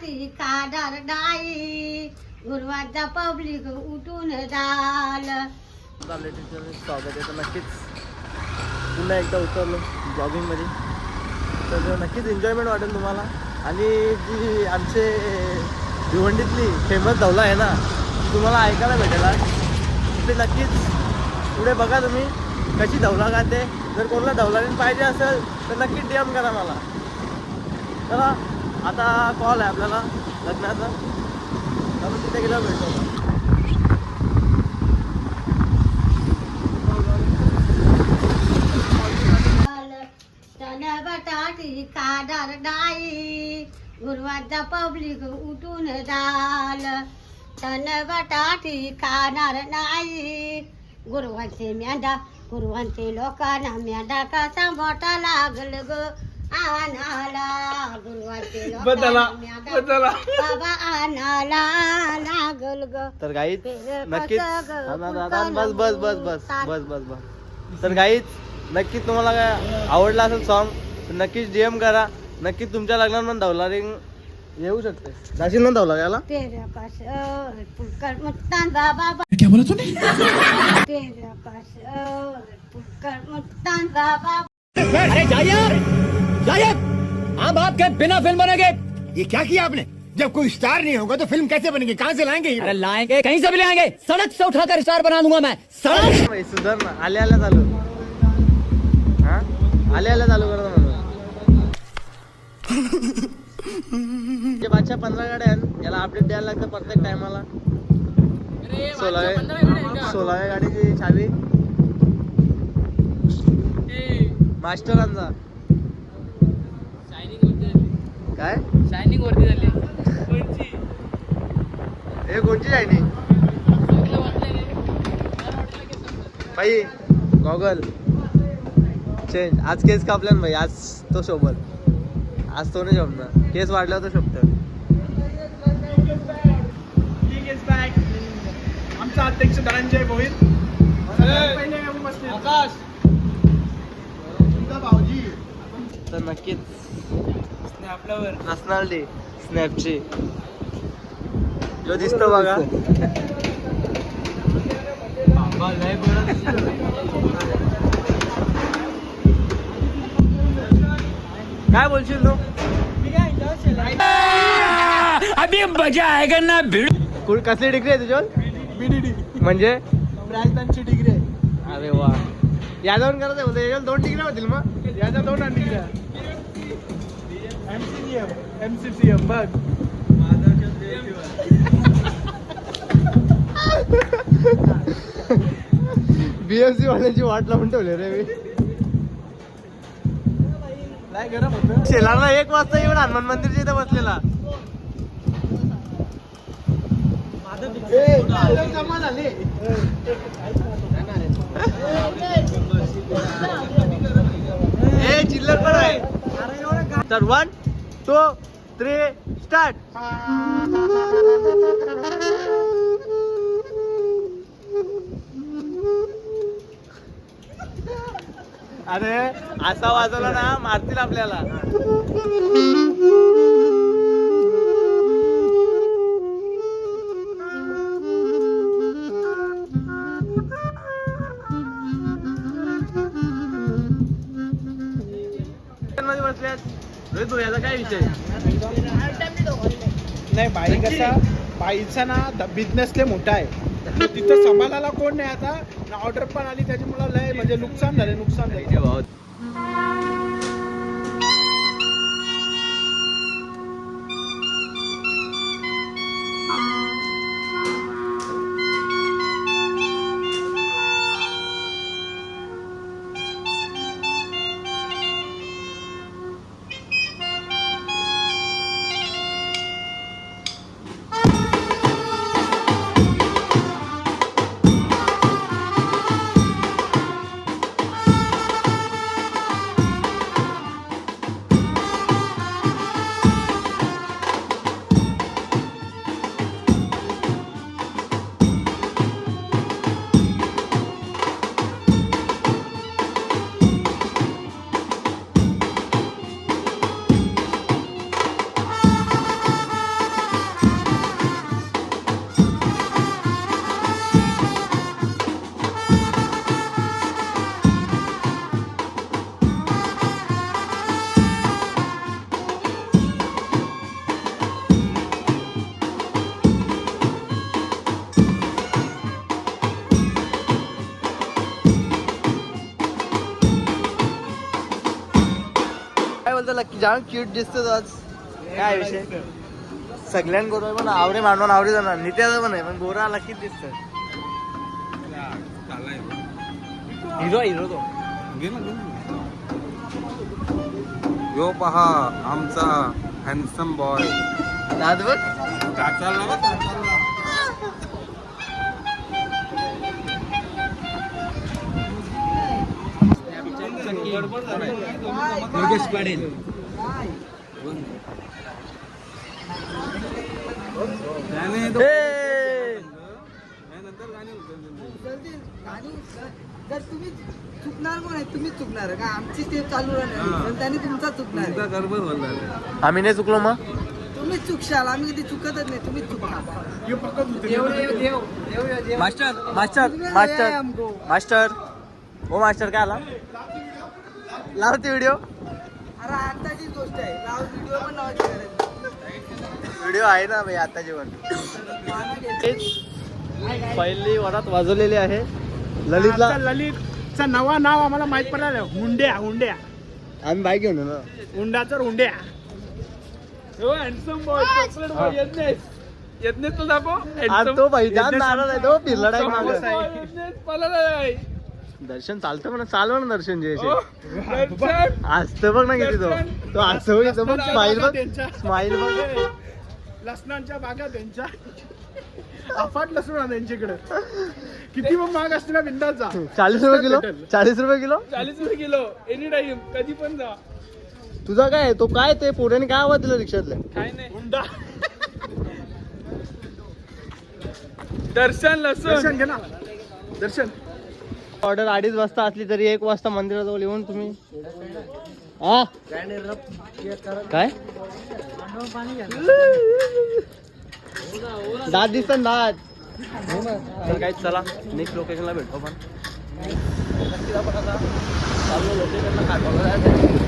रात्री काढार dye गुरुवारचा public उठून जाल. चाललंय तिचं स्वागत आहे. तर नक्कीच पुन्हा एकदा उतरलो ब्लॉगिंगमध्ये तर नक्कीच एन्जॉयमेंट वाटेल तुम्हाला. आणि जी आमचे भिवंडीतली फेमस धवला आहे ना तुम्हाला ऐकायला भेटेल ते तिथे नक्कीच पुढे बघा तुम्ही कशी धवला गाते. जर कोणाला धवलारीन पाहिजे असेल तर नक्की डी एम करा मला. चला. आता कॉल आहे आपल्याला लग्नाचा. आपण तिथे गेल्यावर भेटतो तन बटाटी काढार गुरुवारचा पब्लिक उठून जाल तन बटाटी खाणार नाही गुरुवांचे म्यादा गुरुवांचे लोकांना म्यादा कसा मोठा लागल ग? बदला, बदला. बाबा लागल ग तर पेर नक्कीच बस बस बस बस. बस बस बस. तर गाईच नक्कीच तुम्हाला काय आवडला असेल सॉन्ग नक्कीच डीएम करा. नक्कीच तुमच्या लग्नात पण धवला रिंग येऊ शकते. जाशील ना धवला याला? तेरा पास पुष्कर मुत्तान बाबा क्या बोला तूने तेरा पास पुष्कर मुत्तान बाबा अरे हम आपके बिना फ़िल्म बनेंगे। ये क्या किया आपने? जब कोई स्टार नहीं होगा तो फ़िल्म कैसे बनेगी? कहाँ से लाएँगे अरे लाएँगे कहीं से भी लाएँगे। सड़क से उठाकर स्टार बना दूँगा मैं। सड़क भाई, सुधार ना। आले आल्या चालू। हा? आले चालू करतो म्हणून जे बादशा पंधरा गाड्या आहेत. याला अपडेट द्यायला लागतं प्रत्येक टायमाला सोळाव्या सोळाव्या गाडीची चावी. मास्टरांचा. काय? शायनिंग वरती झाली. हे कोणची शायनिंग भाई गॉगल चेंज आज केस कापल्या ना भाई आज तो सोबत आज तो नाही शोभणार. केस वाढला तो शोभत आमचा अध्यक्ष धनंजय भोईर आकाश. भाऊजी. तर नक्कीच. आपल्यावर. असणार ती स्नॅपची जो दिसतो बघा. काय बोलशील तू? अभी मजा आएगा ना भिड़ कुठ कसली डिग्री आहे तुझ्यावर? बीडीडी म्हणजे? राजधानची डिग्री आहे. अरे वा. यादवून करत आहे याच्यावर दोन डिग्री होतील मग. याच्या दोन एमसीसीएम एमसीसीएम बघ. बीएमसी वाल्यांची वाट लावून ठेवले रे मी. काय गरम होतं. शेलारला एक वाजता येऊन हनुमान मंदिरच्या इथे बसलेला. जमा झाले ए चिल्लर पण आहे? तर वन टू थ्री स्टार्ट अरे असा वाजवला ना मारतील आपल्याला. विषय नाही बाई कसा? बाईचा ना बिझनेस लय मोठा आहे. तिथं सांभाळायला कोण नाही आता? ऑर्डर पण आली त्याच्यामुळे लय म्हणजे नुकसान झालं नुकसान झालं जाम क्यूट दिसतो आज. काय विषय? सगळ्यांबरोबर पण आवडे मांडून आवडे जाणार. नित्याचं पण आहे पण गोरा लकीच दिसत हिरो हिरो तो. यो पहा आमचा हॅन्डसम बॉय दाद बघ योगेश पाटील. जर तुम्ही चुकणार कोण आहे तुम्हीच चुकणार. का आमची स्टेप चालू राहणार त्याने तुमचा चुकणार. आम्ही नाही चुकलो मग? तुम्हीच चुकशाल. आम्ही कधी चुकतच नाही. चुकणार. देव मास्टर मास्टर मास्टर. मास्टर. ओ मास्टर काय आला? लावते व्हिडिओ अरे आताची गोष्ट आहे. लाव व्हिडिओ पण लावायची गरज. व्हिडिओ आहे ना भाई आता जेवण. पहिली वरात वाजवलेली आहे. ललितला ललितचं नवा नाव आम्हाला माहीत पडलं हुंड्या हुंड्या. आम्ही बाईक घेऊन ना हुंड्या. Handsome boy chocolate boy Yadnyesh Yadnyesh तो दाखव. आज तो भाई जाम यज्ञेश नाराज आहे. तो फिरला नाही समोसा मागं. आहे. यज्ञेश पळाला आहे. दर्शन चालतं म्हणा चालव ना दर्शन जे हो, दर्शन. असतं बघ ना किती तो. तो असं घेतो बघ स्माईल बघ. त्यांच्या. स्माईल बघ. लसणांच्या बागा त्यांच्या. अफाट लसूण आहे त्यांच्याकडे किती मग महाग असते ना बिंदाचा. चाळीस रुपये किलो. चाळीस रुपये किलो? चाळीस रुपये किलो. एनी टाइम कधी पण जा. तुझा काय तो काय ते पोऱ्याने काय आवाज दिला रिक्षातलं काय नाही. हुंडा. दर्शन लसूण. दर्शन घे ना. दर्शन. ऑर्डर अडीच वाजता असली तरी एक वाजता मंदिराजवळ येऊन तुम्ही हा? काय? दात दिसत दात. तर काय चला. नेक्स्ट लोकेशनला भेटतो पण नक्कीच आपण. आता लोकेशनला खाटवाला जायचं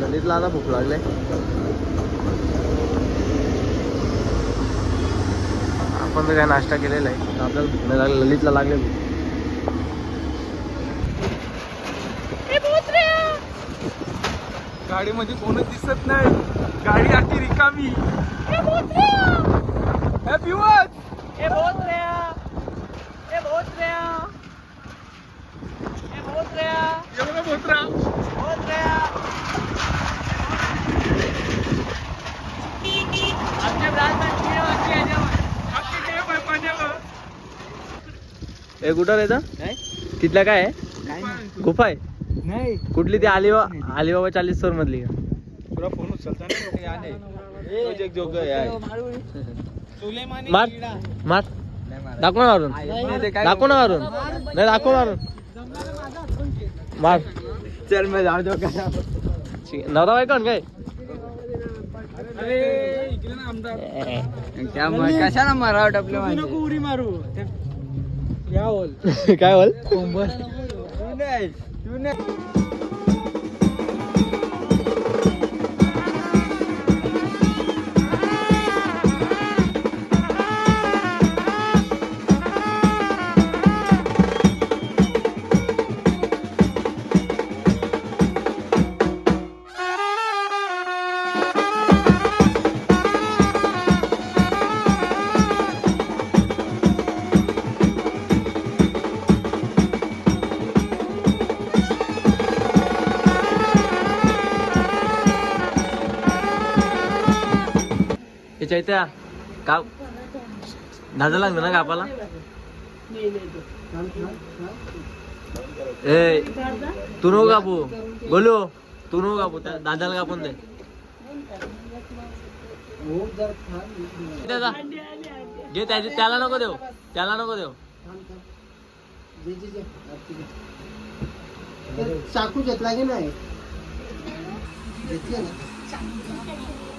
ललितला आता भूक लागले. आपण तर काय नाश्ता केलेला आहे. आपल्याला भूक नाही लागली ललितला लागले भूक. गाडीमध्ये कोणच दिसत नाही. गाडी आखी रिकामी. एवढं बोत्रा आखी ए कुठं रेचा तिथल्या काय आहे? गुफा आहे? नाही. कुठली ती अलिबा अलिबाबा चाळीस स्टोर मधली का? तुला फोन उचलता नाही मार मार. दाखव ना मारून दाखव ना मारून नाही दाखव मारून मार. चल मी जाऊ दो ठीक आहे. नवरा बायको काय? कशाला मारावं टपले उरी मारू. काय बोल हे चैत्या का? धाजा लागलं ना कापाला ए तू नको कापू. बोलू. तू नको कापू. त्या दादाला कापून दे. दादा घे त्याची त्याला नको देऊ. त्याला नको देऊ. चाकू घेतला की नाही? घेतले ना?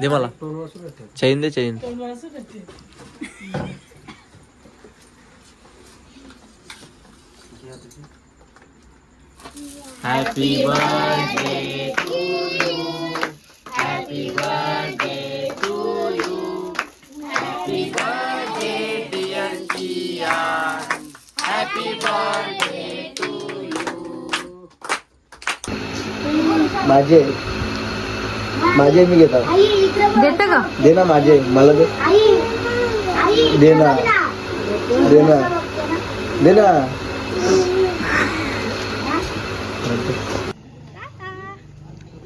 दे मला चैन दे चैन happy birthday happy birthday to you happy birthday dear Kiyan happy birthday to माझे माझे मी घेतात देते का? दे ना माझे मला दे. दे ना. दे ना. दे ना.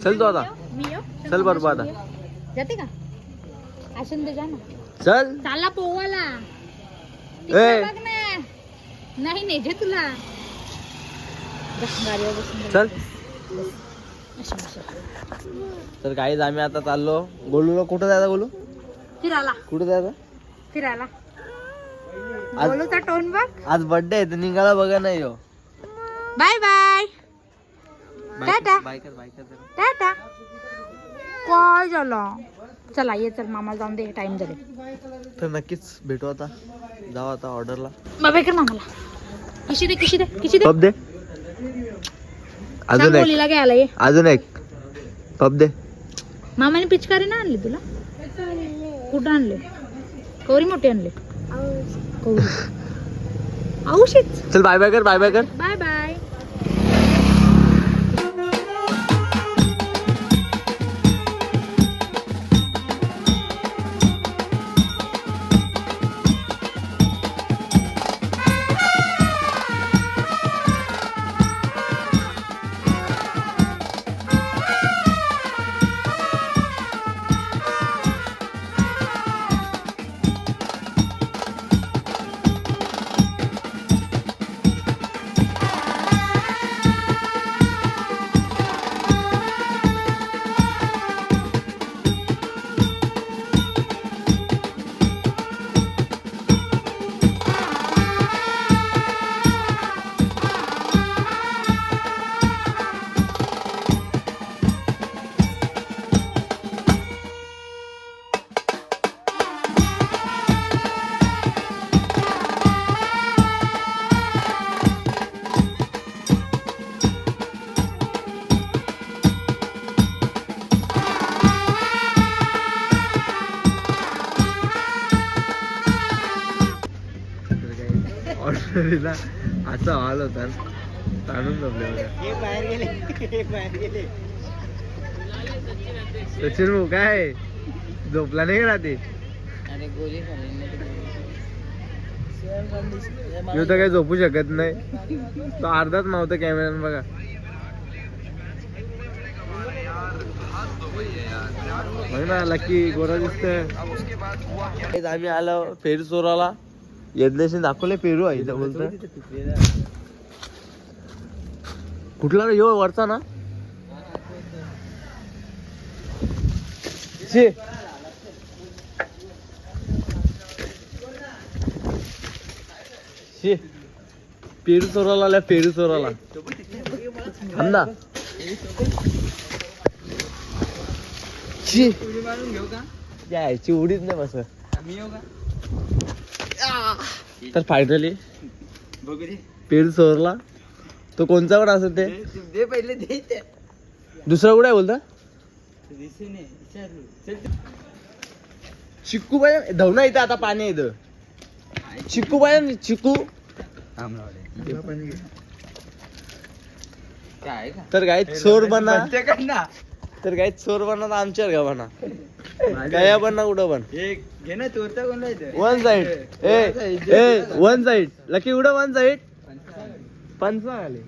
चल तो आता. मी येऊ? चल बरोबर आता. जाते का? असून दे जा ना. चल. चालला पोवाला. ए. बघ ना. नाही नेजे तुला. चल. तर काहीच आम्ही आता चाललो. गोलूला कुठं जायचं गोलू? फिरायला. कुठं जायचं? फिरायला. आज बोलूचा टोन बघ. आज बर्थडे आहे तर निघाला बघा नाही हो. Bye bye tata. Biker biker tata काय झालं. चला ये चल मामा जाऊन दे टाइम झाले. तर नक्कीच भेटू आता. जाऊ आता ऑर्डरला बाबा कर मामाला किशी दे किशी दे किशी दे. अजून एक. मुलीला घ्यायला ये. अजून एक. पब दे. मामाने पिचकारी ना आणली तुला? कुठं आणले? कवरी मोठी आणले. कवरी. औषध. चल बाय बाय कर बाय बाय कर. बाय बाय हॉल होता. ताणून जमले सचिन भाऊ काय? झोपला नाही का रात्री? ह्यो तर काही झोपू शकत नाही. तो अर्धाच मावतो कॅमेरा बघा. बघ ना लकी गोरा दिसतोय. आम्ही आलो फेरी चोराला. यज्ञेशने दाखवले पेरू आहे इथं बोलतो कुठला रे? यो वरचा ना. शे. शे. पेरू चोराला आल्या पेरू चोराला थांब. ना शी यायची उडीच नाही बस. तर फायनली पेरू चोरला तो कोणचा पण असेल ते? दे पहिले दे. दुसरा कुठे आहे बोलता? चिक्कू पाहिजे धवना इथं आता पाणी इथं. चिक्कू. पाहिजे चिक्कू तर काय चोर बना. तर काय चोर बना आमच्यावर का बना काय पण ना कुठं पण? एक घे ना चोरता इथं? वन साइड ए ए वन साइड लकी उडं वन साइड पंचा आले.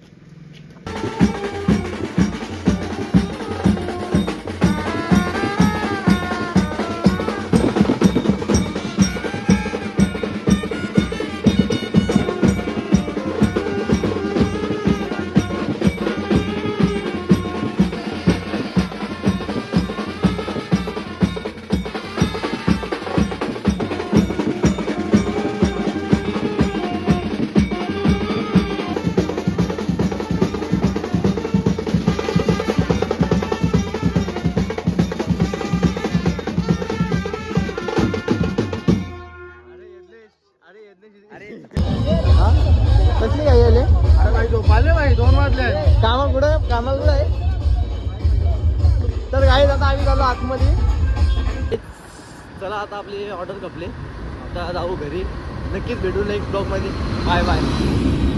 आता आपली ऑर्डर कपले आता जाऊ घरी. नक्कीच भेटू नेक्स्ट ब्लॉगमध्ये बाय बाय